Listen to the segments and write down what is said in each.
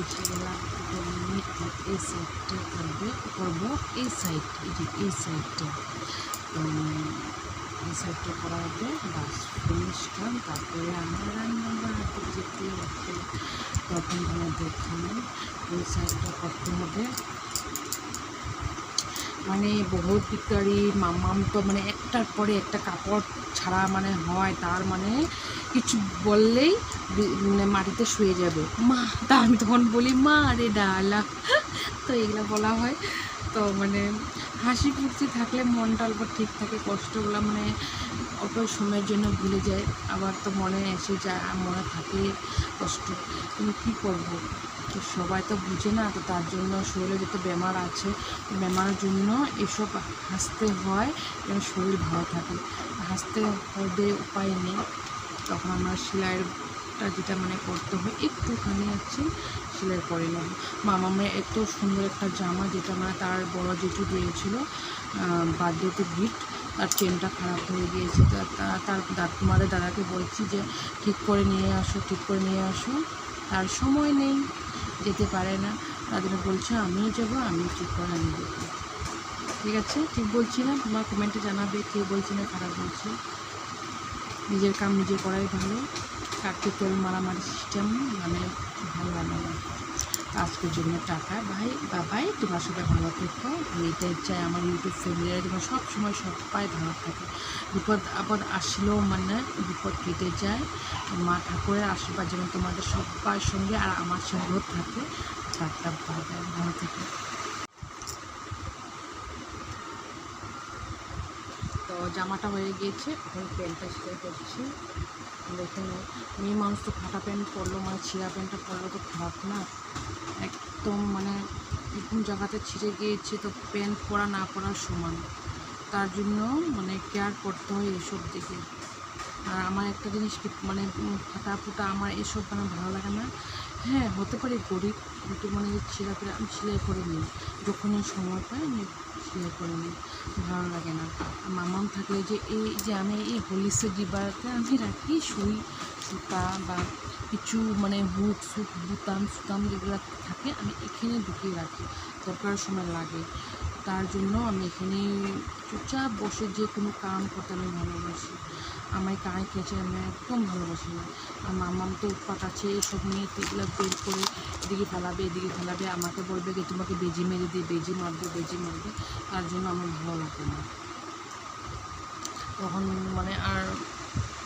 এটা এই সাইডটা করবে, করব এই সাইড এই সাইডটা এই সাইডটা করা হবে বাস ফিনিশ তারপরে রান্না বাড়াতে যেতে তখন তোমাদের খানে এই সাইডটা করতে হবে। মানে বহুত পিকারি মামাম তো মানে একটার পরে একটা কাপড় ছাড়া মানে হয়, তার মানে কিছু বললেই মানে মাটিতে শুয়ে যাবে। মা, তা আমি তখন বলি, মা রে ডালা। তো এগুলো বলা হয়। তো মানে হাসি ফুর্তি থাকলে মনটা অল্প ঠিক থাকে, কষ্টগুলো মানে অল্প সময়ের জন্য ভুলে যায়। আবার তো মনে এসে যায়, মনে থাকে কষ্ট। কিন্তু কী করব? তো সবাই তো বুঝে না, তো তার জন্য শরীরে যত বেমার আছে, বেমারের জন্য এসব হাসতে হয় যেন শরীর ভালো থাকে। হাসতে হবে উপায় নেই। তখন আমরা সেলাইটা যেটা মানে করতে হয়, একটুখানি আছে সেলাই করে নেব মামামের এত সুন্দর একটা জামা যেটা মানে তার বড় জেঠু দিয়েছিল বার্থডেতে গিফট তার চেনটা খারাপ হয়ে গিয়েছে। তার তোমাদের দাদাকে বলছি যে, ঠিক করে নিয়ে আসো, ঠিক করে নিয়ে আসো। তার সময় নেই, যেতে পারে না। জন্য বলছে, আমিও যাব আমি ঠিক করে আমি দেবো ঠিক আছে? ঠিক বলছি না? তোমার কমেন্টে জানাবে কে বলছি না খারাপ বলছি। নিজের কাম নিজে করাই ভালো। প্র্যাকটিক্যাল মারামারি সিস্টেম মানে ভালো লাগে না। আজকের জন্য টাকা ভাই বাবাই, তোমার সাথে ভালো থেকো। আমি এটাই চাই আমার ইউটিউব ফ্যামিলিরা যেন সব সময় সবাই ভালো থাকে। বিপদ আপদ আসলেও মানে বিপদ কেটে যায়। মা ঠাকুরের আশীর্বাদ যেমন তোমাদের সবার সঙ্গে আর আমার সঙ্গেও থাকে। টাকা ভালো ভালো থাকে তো জামাটা হয়ে গিয়েছে, এখন প্যান্টটা সেলাই করছি। দেখুন মেয়ে মানুষ তো ফাটা প্যান্ট পরলো মানে ছিঁড়া প্যান্টটা পরলো তো খারাপ না। একদম মানে এরকম জায়গাতে ছিঁড়ে গিয়েছে তো প্যান্ট পরা না পরার সমান। তার জন্য মানে কেয়ার করতে হয় এসব দিকে আর আমার একটা জিনিস মানে ফাটা ফুটা আমার এসব মানে ভালো লাগে না? হ্যাঁ হতে পারে গরিব, কিন্তু মানে ছেঁড়া পেড়া আমি সেলাই করে নিই। যখনই সময় পাই, আমি সেলাই করে নিই। ভালো লাগে না। মামাম থাকলে যে এই, যে আমি এই হলিসের ডিব্বাতে আমি রাখি সুই, সুতা বা কিছু মানে হুক সুক বুতাম, সুতাম যেগুলো থাকে, আমি এখানে ঢুকিয়ে রাখি। দরকার সময় লাগে। তার জন্য আমি এখানে চুপচাপ বসে যে কোনো কাম করতে আমি ভালোবাসি। আমার গায়ে খেয়েছে আমি একদম ভালোবাসি না। আর মামাম তো উৎপাত আছে, এইসব নিয়ে এগুলো বের করে এদিকে ফেলাবে এদিকে ফেলাবে, আমাকে বলবে যে তোমাকে বেজি মেরে দিয়ে বেজি মারবে বেজি মারবে, তার জন্য আমার ভালো লাগে না। তখন মানে আর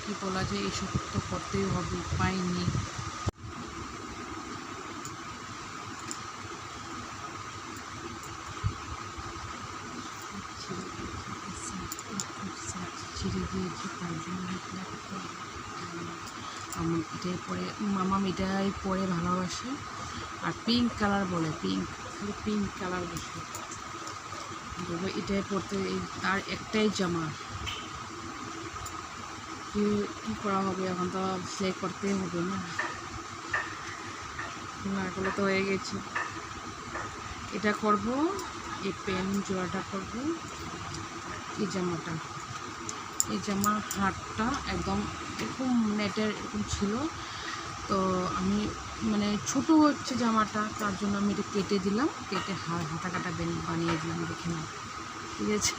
কি বলা যায় এইসব তো করতেই হবে, উপায় নেই। ছিঁড়ে দিয়েছি তার জন্য এটাই পরে মামা এটাই পরে ভালোবাসে, আর পিঙ্ক কালার বলে পিঙ্ক খালি পিঙ্ক কালার বসে। দেখব এটাই পরতে তার একটাই জামা। কি, কী করা হবে, এখন তো সে করতেই হবে না। না করলে তো হয়ে গেছে। এটা করব, এই পেন, জোড়াটা করব, এই জামাটা। এই জামা হাতটা একদম এরকম নেটের এরকম ছিল, তো আমি মানে ছোট হচ্ছে জামাটা, তার জন্য আমি এটা কেটে দিলাম, কেটে হাতা কাটা বানিয়ে দিলাম, দেখে নাও। ঠিক আছে?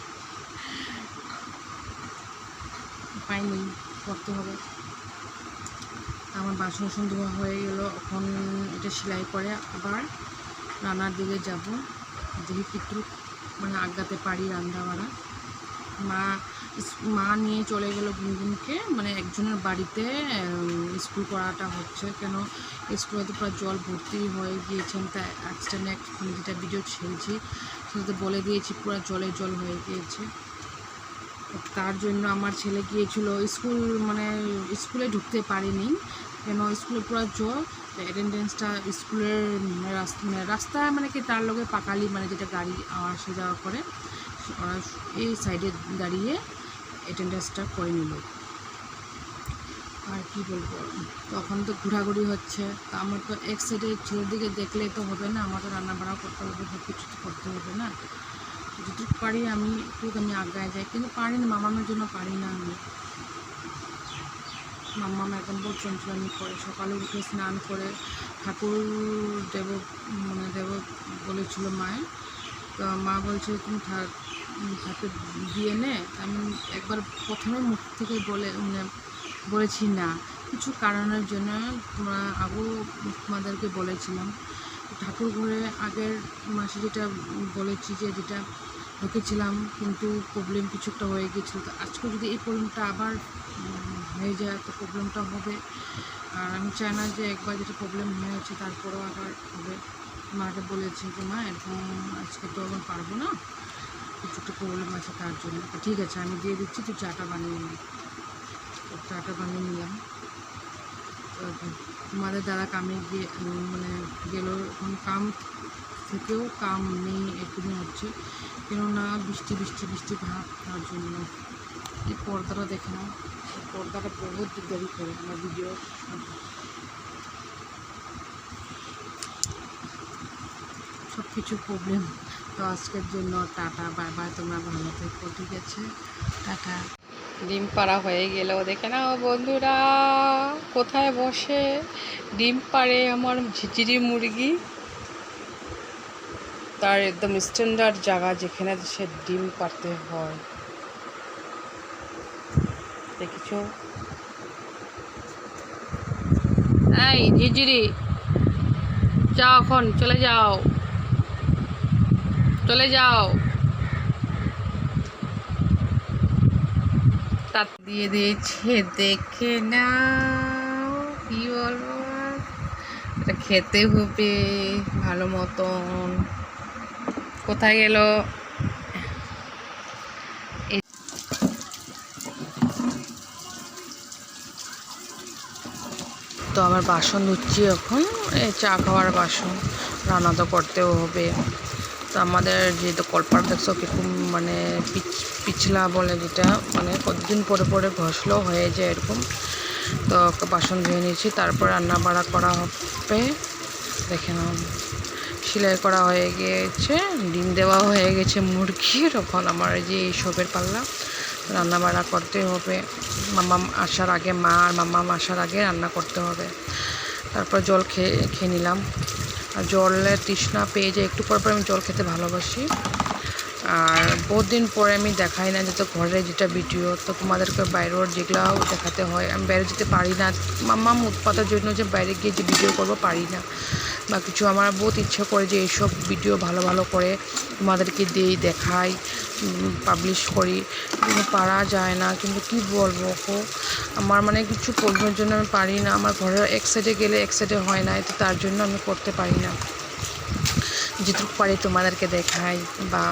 উপায় নেই করতে হবে। আমার বাসন বাসন ধোয়া হয়ে গেল, এখন এটা সেলাই করে আবার রান্নার দিকে যাব। দেখি একটু মানে আগাতে পারি রান্না বাড়া মা মা নিয়ে চলে গেল গুনগুনকে। মানে একজনের বাড়িতে স্কুল করাটা হচ্ছে কেন? স্কুলে তো পুরো জল ভর্তি হয়ে গিয়েছেন তা অ্যাক্সিডেন্ট এক মানে যেটা ভিডিও ছেড়েছি। সেটাতে বলে দিয়েছি পুরো জলে জল হয়ে গিয়েছে। তার জন্য আমার ছেলে গিয়েছিল স্কুল মানে স্কুলে ঢুকতে পারেনি। কেন? স্কুলে পুরো জল অ্যাটেন্ডেন্সটা স্কুলের মানে রাস্তা মানে রাস্তায় মানে কি? তার লগে পাকালি মানে যেটা গাড়ি আসা যাওয়া করে এই সাইডে দাঁড়িয়ে অ্যাটেন্ডেন্সটা করে নিল। আর কি বলব? তখন তো ঘোরাঘুরি হচ্ছে। তো আমার তো এক সাইডে ছেলের দিকে দেখলেই তো হবে না আমার তো রান্না বান্না করতে হবে সব কিছু করতে হবে না। যেটুকু পারি আমি, একটু আমি আগায় যাই। কিন্তু পারি না মামামের জন্য পারি না আমি। মাম্মাম একদম চঞ্চলামি করে, সকালে উঠে স্নান করে ঠাকুর দেব মানে দেব বলেছিল মায়ের। তো মা বলছে, তুমি ঠাকুর দিয়ে নে। আমি একবার প্রথমে মুখ থেকে বলে মানে বলেছি না। কিছু কারণের জন্য তোমরা আগেও তোমাদেরকে বলেছিলাম। ঠাকুর ঘরে আগের মাসে যেটা বলেছি যে যেটা ঢুকেছিলাম কিন্তু প্রবলেম কিছু একটা হয়ে গেছিল তো আজকে যদি এই প্রবলেমটা আবার হয়ে যায়, তো প্রবলেমটা হবে। আর আমি চাই না যে একবার যেটা প্রবলেম হয়েছে, তারপরেও আবার হবে। মাকে বলেছি যে, মা এরকম আজকে তো আমি পারব না। কিছু একটা প্রবলেম আছে তার জন্য। তো ঠিক আছে, আমি দিয়ে দিচ্ছি তুই চাটা বানিয়ে নিই। তো চাটা বানিয়ে নিলাম। তোমাদের দ্বারা কামে গিয়ে মানে গেল, এখন কাম থেকেও কাম নেই এরকমই হচ্ছে। কেননা বৃষ্টি বৃষ্টি বৃষ্টি ভাব তার জন্য। এই পর্দাটা দেখে নাও। পর্দাটা বহুত দিকদারি করে, আমার ভিডিও সব কিছু প্রবলেম তো আজকের জন্য টাটা বাই বাই তোমরা ভালো থেকো, ঠিক আছে? টাটা। ডিম পাড়া হয়ে গেল দেখে নাও বন্ধুরা, কোথায় বসে? ডিম পাড়ে আমার ঝিচিরি মুরগি। তার একদম স্ট্যান্ডার্ড জায়গা যেখানে সে ডিম পাড়তে হয়। দেখেছ? এই ঝিঝিরি যাও এখন, চলে যাও। চলে যাও। তাত দিয়ে দিয়েছে, দেখে নাও, কি বলব এটা খেতে হবে ভালো মতন। কোথায় গেল? তো আমার বাসন ধুচ্ছি এখন, এই চা খাওয়ার বাসন, রান্না তো করতেও হবে। তো আমাদের যেহেতু কলপার দেখছ, কীরকম মানে পিচ, পিছলা বলে যেটা মানে কতদিন পরে পরে ঘষলো হয়ে যায় এরকম। তো বাসন ধুয়ে নিয়েছি, তারপর রান্না বাড়া করা হবে। দেখে নাও সেলাই করা হয়ে গিয়েছে ডিম দেওয়া হয়ে গেছে মুরগির। এখন আমার যে এইসবের পাল্লা রান্না বাড়া করতে হবে। মামাম আসার আগে, মা আর মামাম আসার আগে রান্না করতে হবে। তারপর জল খেয়ে খেয়ে নিলাম। জলের তৃষ্ণা পেয়ে যায়, একটু পর পর আমি জল খেতে ভালোবাসি। আর বহুত দিন পরে আমি দেখাই না যেহেতু ঘরে যেটা ভিডিও, তো তোমাদেরকে বাইরের যেগুলো দেখাতে হয়। আমি বাইরে যেতে পারি না। মাম্মাম উৎপাতের জন্য যে বাইরে গিয়ে যে ভিডিও করব পারি না। বা কিছু আমার বহুত ইচ্ছা করে যে এইসব ভিডিও ভালো ভালো করে তোমাদেরকে দিই দেখাই। পাবলিশ করি। কিন্তু পারা যায় না। কিন্তু কি বলব কো আমার মানে কিছু প্রবলেমের জন্য আমি পারি না। আমার ঘরের এক সাইডে গেলে এক সাইডে হয় না। তো তার জন্য আমি করতে পারি না। যেটুকু পারি তোমাদেরকে দেখাই বা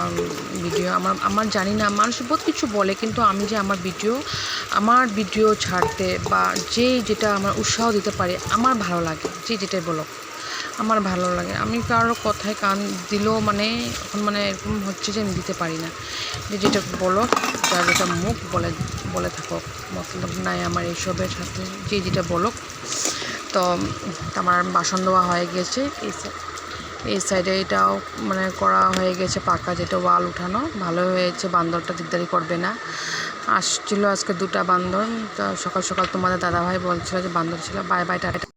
ভিডিও আমার আমার জানি না। মানুষ বহুত কিছু বলে, কিন্তু আমি যে আমার ভিডিও আমার ভিডিও ছাড়তে বা যে যেটা আমার উৎসাহ দিতে পারে, আমার ভালো লাগে। যে যেটাই বলো। আমার ভালো লাগে। আমি কারোর কথায় কান দিলেও মানে এখন মানে এরকম হচ্ছে যে আমি দিতে পারি না। যে যেটা বলো যার যেটা মুখ বলে বলে থাকো মতলব নাই আমার এইসবের সাথে যে যেটা বলো তো আমার বাসন দেওয়া হয়ে গেছে। এই এই সাইডে এটাও মানে করা হয়ে গেছে পাকা যেটা ওয়াল উঠানো। ভালো হয়েছে বান্দরটা দিকদারি করবে না। আসছিল আজকে দুটা বান্দর। তো সকাল সকাল তোমাদের দাদাভাই বলছিল যে বান্দর ছিল বাই বাই টাটা।